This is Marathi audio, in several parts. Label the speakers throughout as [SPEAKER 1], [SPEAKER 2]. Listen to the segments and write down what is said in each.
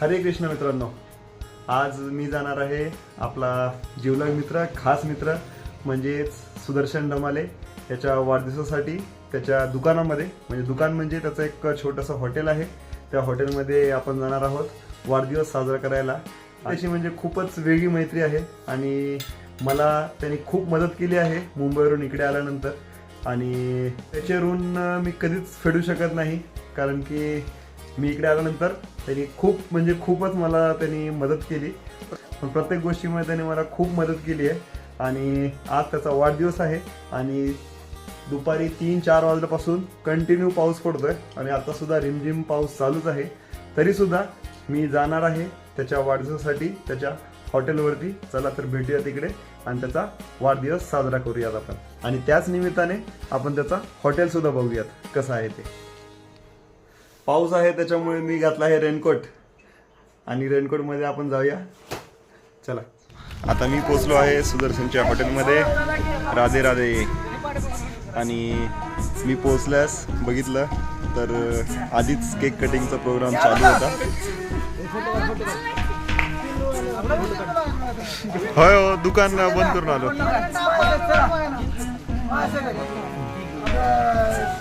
[SPEAKER 1] हरे कृष्ण मित्रांनो. आज मी जाणार आहे आपला जीवलग मित्र खास मित्र म्हणजेच सुदर्शन डमाले. त्याच्या वाढदिवसासाठी त्याच्या दुकानामध्ये म्हणजे दुकान म्हणजे त्याचं एक छोटंसं हॉटेल आहे. त्या हॉटेलमध्ये आपण जाणार आहोत वाढदिवस साजरा करायला. त्याची म्हणजे खूपच वेगळी मैत्री आहे आणि मला त्यांनी खूप मदत केली आहे मुंबईवरून इकडे आल्यानंतर. आणि त्याचे ऋण मी कधीच फेडू शकत नाही कारण की मी इकडे आल्यानंतर त्यांनी खूप म्हणजे खूपच मला त्यांनी मदत केली. पण प्रत्येक गोष्टीमध्ये त्यांनी मला खूप मदत केली आहे. आणि आज त्याचा वाढदिवस आहे आणि दुपारी तीन चार वाजल्यापासून कंटिन्यू पाऊस पडतोय. आणि आतासुद्धा रिमझिम पाऊस चालूच आहे. तरीसुद्धा मी जाणार आहे त्याच्या वाढदिवसासाठी त्याच्या हॉटेलवरती. चला तर भेटूया तिकडे आणि त्याचा वाढदिवस साजरा करूयात आपण. आणि त्याच निमित्ताने आपण त्याचा हॉटेलसुद्धा बघूयात कसं आहे ते. पाऊस आहे त्याच्यामुळे मी घातला आहे रेनकोट. आणि रेनकोटमध्ये आपण जाऊया. चला. आता मी पोचलो आहे सुदर्शनच्या हॉटेलमध्ये. राधे राधे. आणि मी पोचल्यास बघितलं तर आधीच केक कटिंगचा प्रोग्राम चालू होता. होय हो दुकान बंद करून आलो.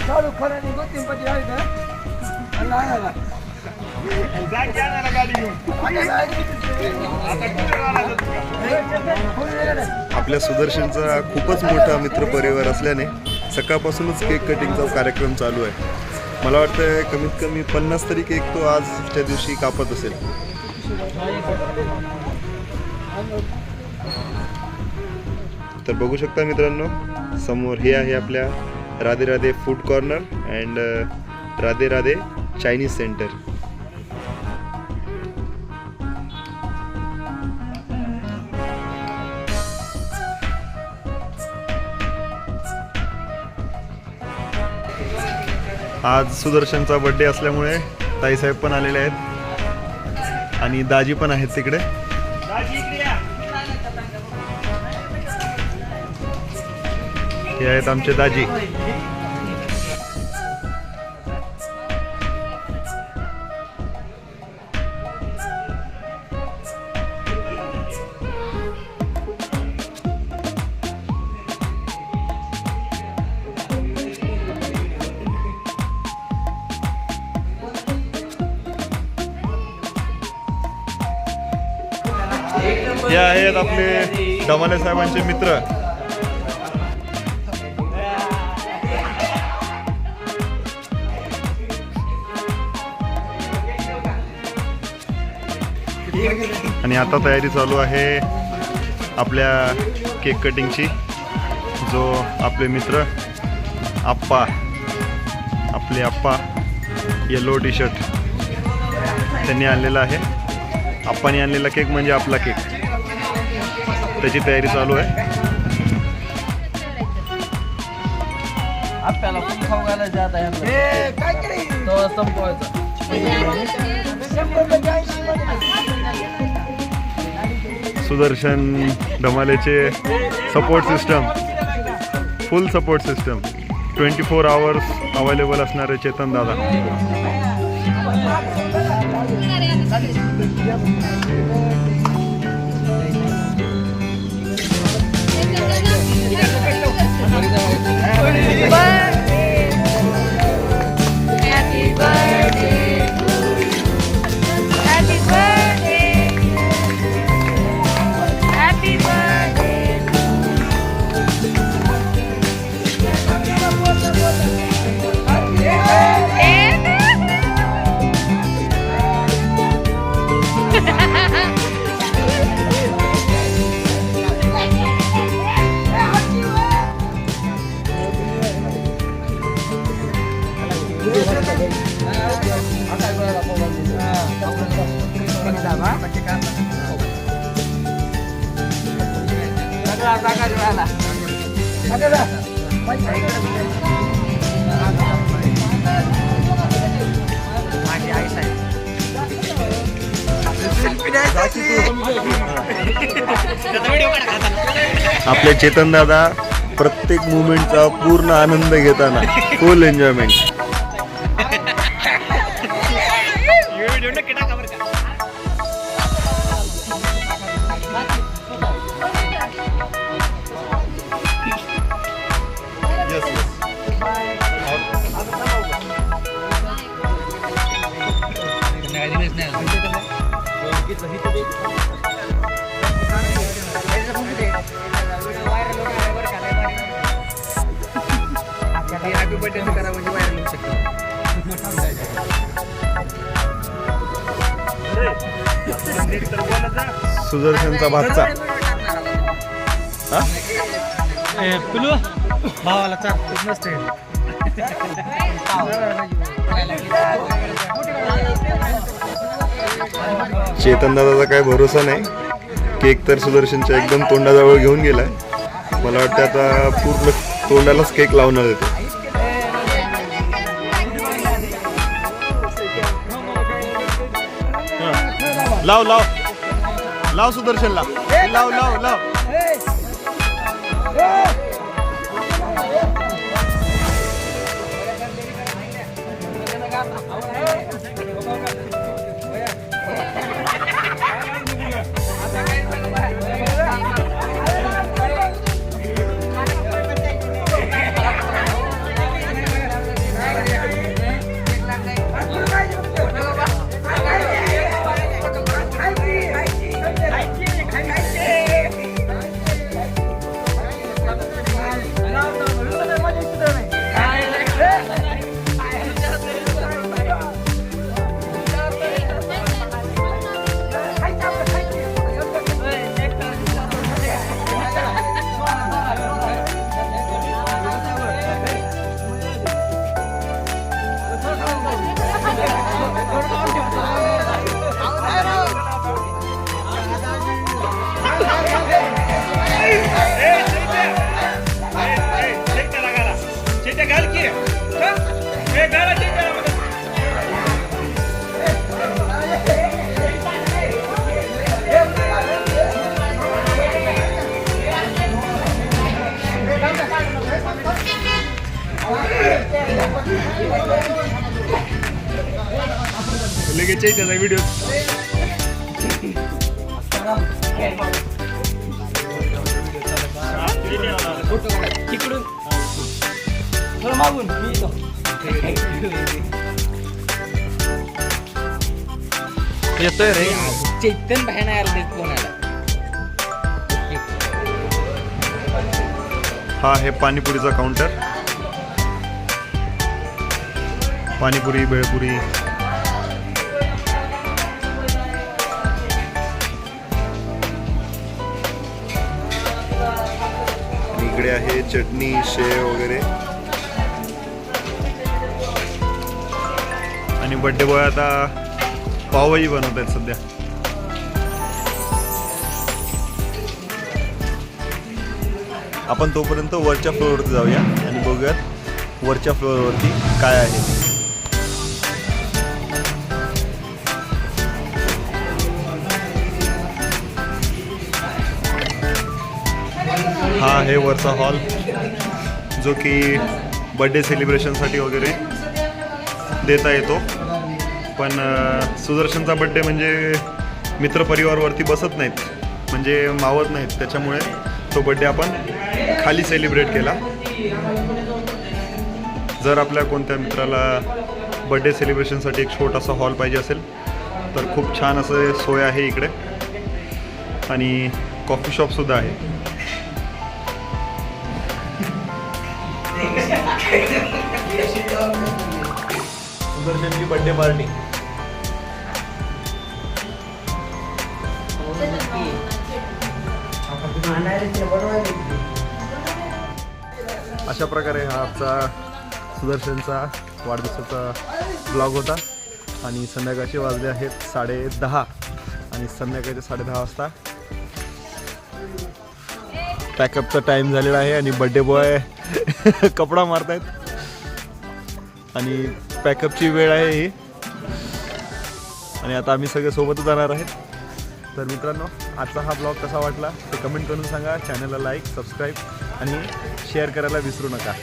[SPEAKER 2] चालू
[SPEAKER 1] आपल्या सुदर्शनचा खूपच मोठा मित्र परिवार असल्याने सकाळपासूनच केक कटिंगचा कार्यक्रम चालू आहे. मला वाटतं कमीत कमी पन्नास तरी केक तो आजच्या दिवशी कापत असेल. तर बघू शकता मित्रांनो समोर हे आहे आपल्या Radhe Radhe food corner and Radhe Radhe Chinese centre आज सुदर्शनचा बड्डे असल्यामुळे ताईसाहेब पण आलेले आहेत. आणि दाजी पण आहेत तिकडे. हे आहेत आमचे दाजी. हे आहेत आपले डमाले साहेबांचे मित्र. आणि आता तयारी चालू आहे आपल्या केक कटिंगची. जो आपले मित्र आप्पा आपले आप्पा येलो टी शर्ट त्यांनी आणलेला आहे. आप्पाने आणलेला केक म्हणजे आपला केक. त्याची तयारी चालू आहे.
[SPEAKER 3] आपल्याला खाऊ जात? तो संपवायचा.
[SPEAKER 1] Sudarshan धमालेचे support system full support system twenty four hours available असणारे चेतन दादा.
[SPEAKER 4] Thank you.
[SPEAKER 1] आपले चेतन दादा प्रत्येक मुवमेंटचा पूर्ण आनंद घेताना फुल एन्जॉयमेंट
[SPEAKER 3] करा म्हणजे शकतो
[SPEAKER 1] सुदर्शनचा भातचा. हा
[SPEAKER 3] पिलू. भावाला चार नसते.
[SPEAKER 1] चेतन दादाचा काय भरोसा नाही. केक तर सुदर्शनच्या एकदम तोंडाजवळ घेऊन गेलाय. मला वाटतं आता पूर्ण तोंडालाच केक लावणार येतो लाव लाव. लाव सुदर्शन लाव लाव लाव लाव. लाव लाव लगेच त्याचा व्हिडिओ
[SPEAKER 3] तिकडून थोडं मागून मी येतो
[SPEAKER 1] येतोय रे
[SPEAKER 3] चैतन बाहेर नाही आलं ते कोणाला
[SPEAKER 1] हा आहे पाणीपुरीचा काउंटर पाणीपुरी भेळपुरी इकडे आहे चटणी शेव वगैरे. आणि बड्डे बॉय आता पावही बनवत आहेत सध्या. आपण तोपर्यंत वरच्या फ्लोअरवरती जाऊया आणि बघूयात वरच्या फ्लोअरवरती काय आहे. हा आहे वरचा हॉल जो की बड्डे सेलिब्रेशनसाठी वगैरे देता येतो. पण सुदर्शनचा बड्डे म्हणजे मित्रपरिवारवरती बसत नाहीत. म्हणजे मावत नाहीत. त्याच्यामुळे तो बड्डे आपण खाली सेलिब्रेट केला. जर आपल्या कोणत्या मित्राला बड्डे सेलिब्रेशनसाठी एक छोटासा हॉल पाहिजे असेल तर खूप छान असं सोय आहे इकडे. आणि कॉफी शॉपसुद्धा आहे. सुदर्शनची बड्डे पार्टी अशा प्रकारे हा आमचा सुदर्शनचा वाढदिवसाचा ब्लॉग होता. आणि संध्याकाळचे वाजले आहेत साडे दहा. आणि संध्याकाळचे साडे दहा वाजता पॅकअपचा टाईम झालेला आहे आणि बड्डे बॉय कपडा मारतायत. आणि पॅकअपची वेळ आहे ही. आणि आता आम्ही सगळे सोबतच जाणार आहेत. तर मित्रांनो आजचा हा ब्लॉग कसा वाटला ते कमेंट करून सांगा. चॅनलला लाईक सबस्क्राईब आणि शेअर करायला विसरू नका.